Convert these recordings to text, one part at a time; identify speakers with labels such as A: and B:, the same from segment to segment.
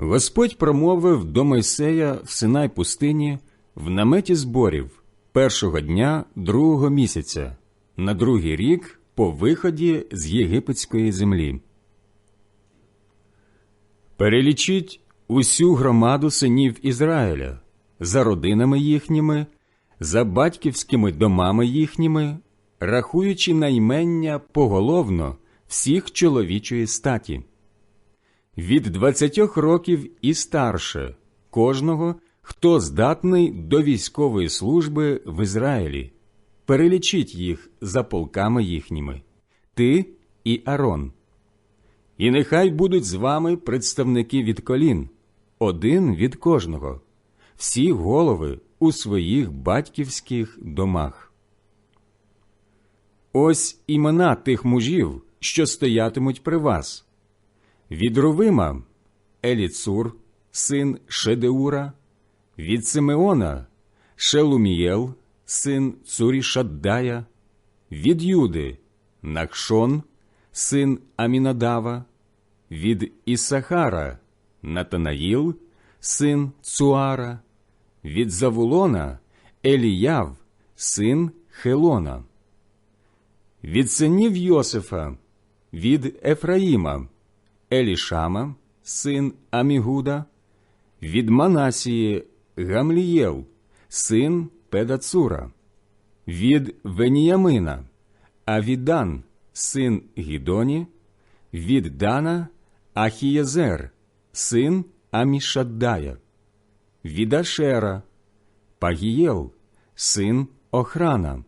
A: Господь промовив до Мойсея в Синай пустині в наметі зборів першого дня другого місяця, на другий рік по виході з єгипетської землі. Перелічіть усю громаду синів Ізраїля за родинами їхніми, за батьківськими домами їхніми, рахуючи наймення поголовно всіх чоловічої статі. Від двадцятьох років і старше кожного, хто здатний до військової служби в Ізраїлі. Перелічіть їх за полками їхніми, ти і Арон. І нехай будуть з вами представники від колін, один від кожного, всі голови у своїх батьківських домах. Ось імена тих мужів, що стоятимуть при вас. Від Рувима Еліцур, син Шедеура, від Симеона Шелумієл, син Цурішаддая, від Юди Нахшон, син Амінадава, від Ісахара Натанаїл, син Цуара, від Завулона Еліяв, син Хелона, від синів Йосифа, від Ефраїма, Елішама, син Амігуда, від Манасії Гамлієл, син Педацура, від Веніямина, Авідан, син Гідоні, від Дана Ахієзер, син Амішаддая, від Ашера, Пагієл, син Охрана,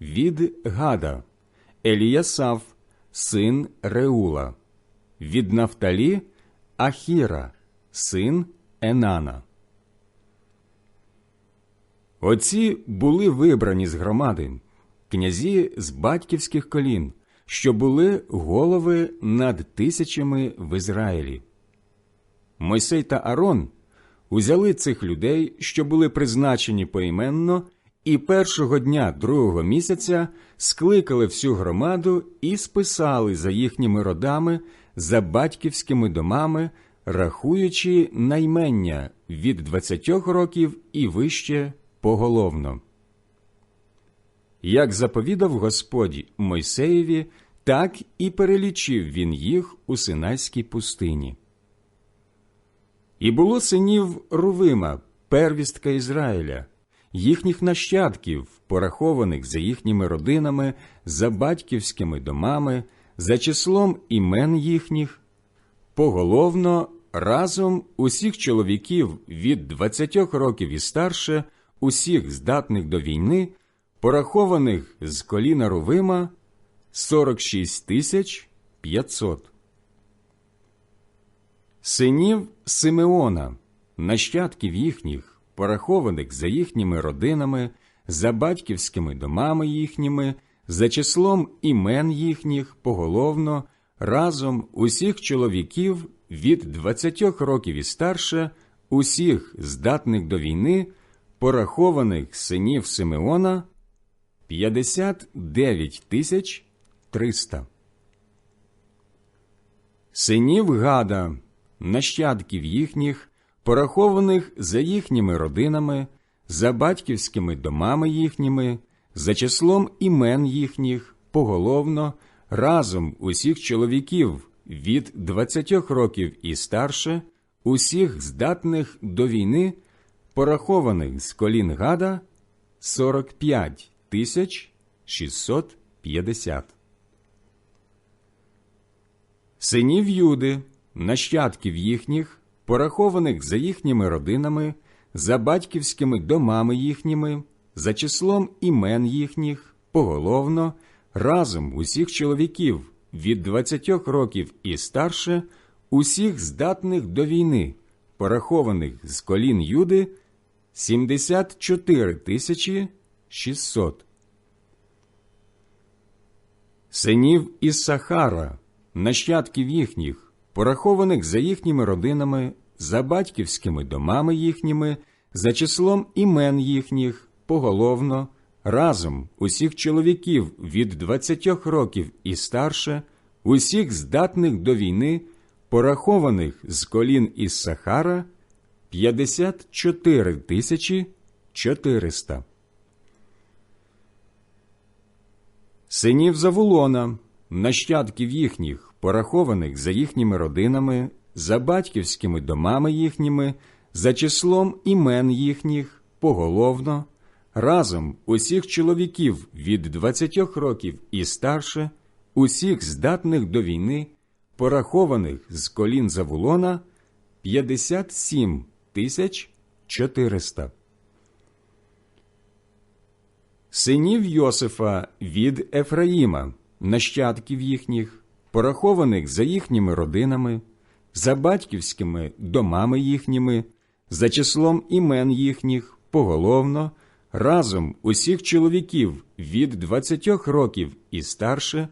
A: від Гада, Еліясав, син Реула, від Нафталі Ахіра, син Енана. Оці були вибрані з громади, князі з батьківських колін, що були голови над тисячами в Ізраїлі. Мойсей та Арон узяли цих людей, що були призначені поіменно, і першого дня другого місяця скликали всю громаду і списали за їхніми родами, за батьківськими домами, рахуючи наймення від двадцятьох років і вище поголовно. Як заповідав Господь Мойсеєві, так і перелічив він їх у Синайській пустині. І було синів Рувима, первістка Ізраїля, їхніх нащадків, порахованих за їхніми родинами, за батьківськими домами, за числом імен їхніх, поголовно разом усіх чоловіків від двадцятьох років і старше, усіх здатних до війни, порахованих з коліна Рувима 46 тисяч 500. Синів Симеона, нащадків їхніх, порахованих за їхніми родинами, за батьківськими домами їхніми, за числом імен їхніх поголовно, разом усіх чоловіків від двадцятьох років і старше, усіх здатних до війни, порахованих синів Симеона 59 тисяч 300. Синів Гада, нащадків їхніх, порахованих за їхніми родинами, за батьківськими домами їхніми, за числом імен їхніх, поголовно, разом усіх чоловіків від двадцятьох років і старше, усіх здатних до війни, порахованих з колін Гада 45 тисяч 650. Синів Юди, нащадків їхніх, порахованих за їхніми родинами, за батьківськими домами їхніми, за числом імен їхніх, поголовно, разом усіх чоловіків від двадцятьох років і старше, усіх здатних до війни, порахованих з колін Юди 74 тисячі 600. Синів Іссахара, нащадків їхніх, порахованих за їхніми родинами, за батьківськими домами їхніми, за числом імен їхніх, поголовно, разом усіх чоловіків від двадцятьох років і старше, усіх здатних до війни, порахованих з колін із Сахара 54 тисячі 400. Синів Завулона, нащадків їхніх, порахованих за їхніми родинами, за батьківськими домами їхніми, за числом імен їхніх, поголовно, разом усіх чоловіків від 20 років і старше, усіх здатних до війни, порахованих з колін Завулона 57 тисяч 400. Синів Йосифа від Ефраїма, нащадків їхніх, порахованих за їхніми родинами, за батьківськими домами їхніми, за числом імен їхніх, поголовно, разом усіх чоловіків від 20 років і старше,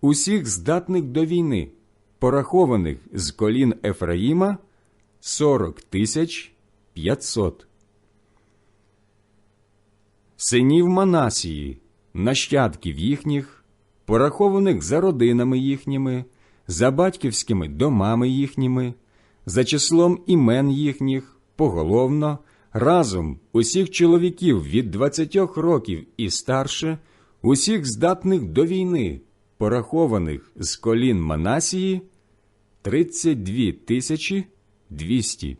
A: усіх здатних до війни, порахованих з колін Ефраїма 40 тисяч 500. Синів Манасії, нащадків їхніх, порахованих за родинами їхніми, за батьківськими домами їхніми, за числом імен їхніх, поголовно, разом усіх чоловіків від 20 років і старше, усіх здатних до війни, порахованих з колін Манасії 32 тисячі 200.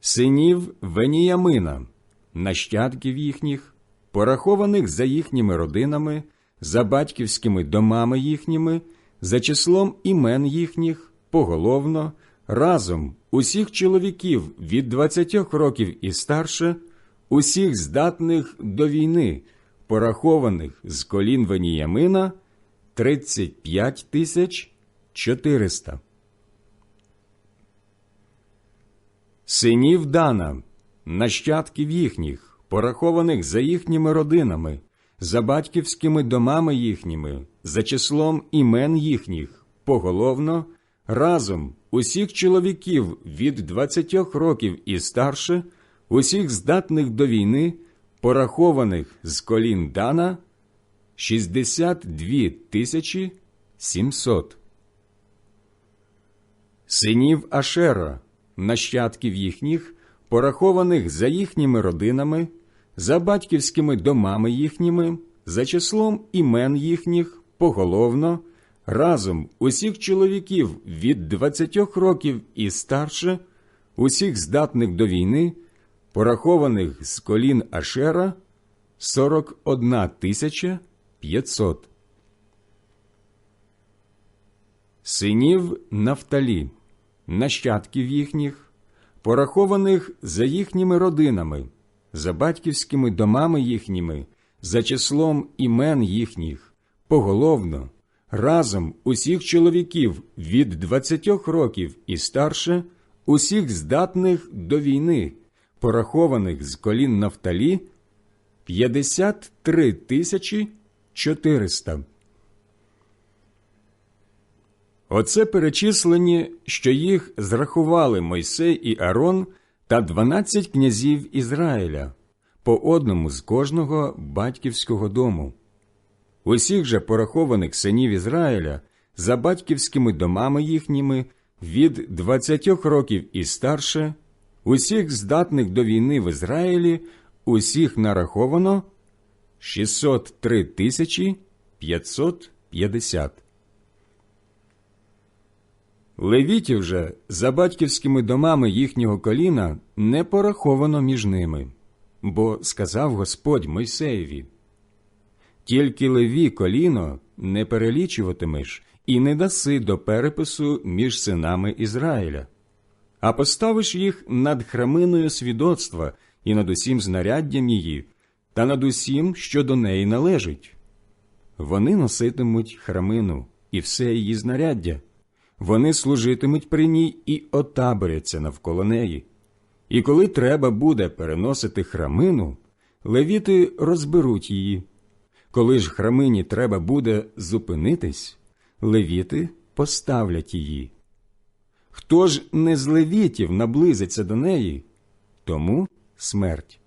A: Синів Веніямина, нащадків їхніх, порахованих за їхніми родинами, за батьківськими домами їхніми, за числом імен їхніх, поголовно, разом усіх чоловіків від 20 років і старше, усіх здатних до війни, порахованих з колін Веніямина 35 тисяч 400. Синів Дана, нащадків їхніх, порахованих за їхніми родинами, за батьківськими домами їхніми, за числом імен їхніх, поголовно, разом усіх чоловіків від 20 років і старше, усіх здатних до війни, порахованих з колін Дана 62 тисячі 700. Синів Ашера, нащадків їхніх, порахованих за їхніми родинами, за батьківськими домами їхніми, за числом імен їхніх, поголовно, разом усіх чоловіків від 20 років і старше, усіх здатних до війни, порахованих з колін Ашера 41 тисяча 500. Синів Нафталі, нащадків їхніх, порахованих за їхніми родинами, за батьківськими домами їхніми, за числом імен їхніх, поголовно, разом усіх чоловіків від 20 років і старше, усіх здатних до війни, порахованих з колін Нафталі 53 тисячі 400. Оце перечислені, що їх зрахували Мойсей і Арон та дванадцять князів Ізраїля, по одному з кожного батьківського дому. Усіх же порахованих синів Ізраїля за батьківськими домами їхніми від двадцятьох років і старше, усіх здатних до війни в Ізраїлі, усіх нараховано 603 тисячі 550. Левітів же за батьківськими домами їхнього коліна не пораховано між ними, бо сказав Господь Мойсеєві Тільки леві коліно не перелічуватимеш і не даси до перепису між синами Ізраїля, а поставиш їх над храминою свідоцтва і над усім знаряддям її, та над усім, що до неї належить. Вони носитимуть храмину і все її знаряддя вони служитимуть при ній і отаборяться навколо неї. І коли треба буде переносити храмину, левіти розберуть її. Коли ж храмині треба буде зупинитись, левіти поставлять її. Хто ж не з левітів наблизиться до неї, тому смерть.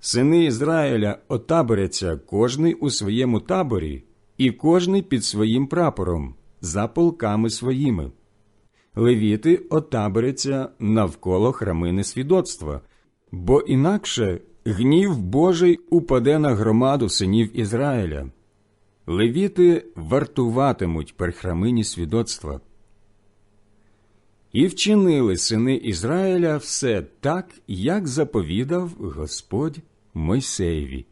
A: Сини Ізраїля отаборяться кожний у своєму таборі, і кожний під своїм прапором за полками своїми. Левіти отаборяться навколо храмини свідоцтва, бо інакше гнів Божий упаде на громаду синів Ізраїля. Левіти вартуватимуть при храмині свідоцтва. І вчинили сини Ізраїля все так, як заповідав Господь Мойсеєві.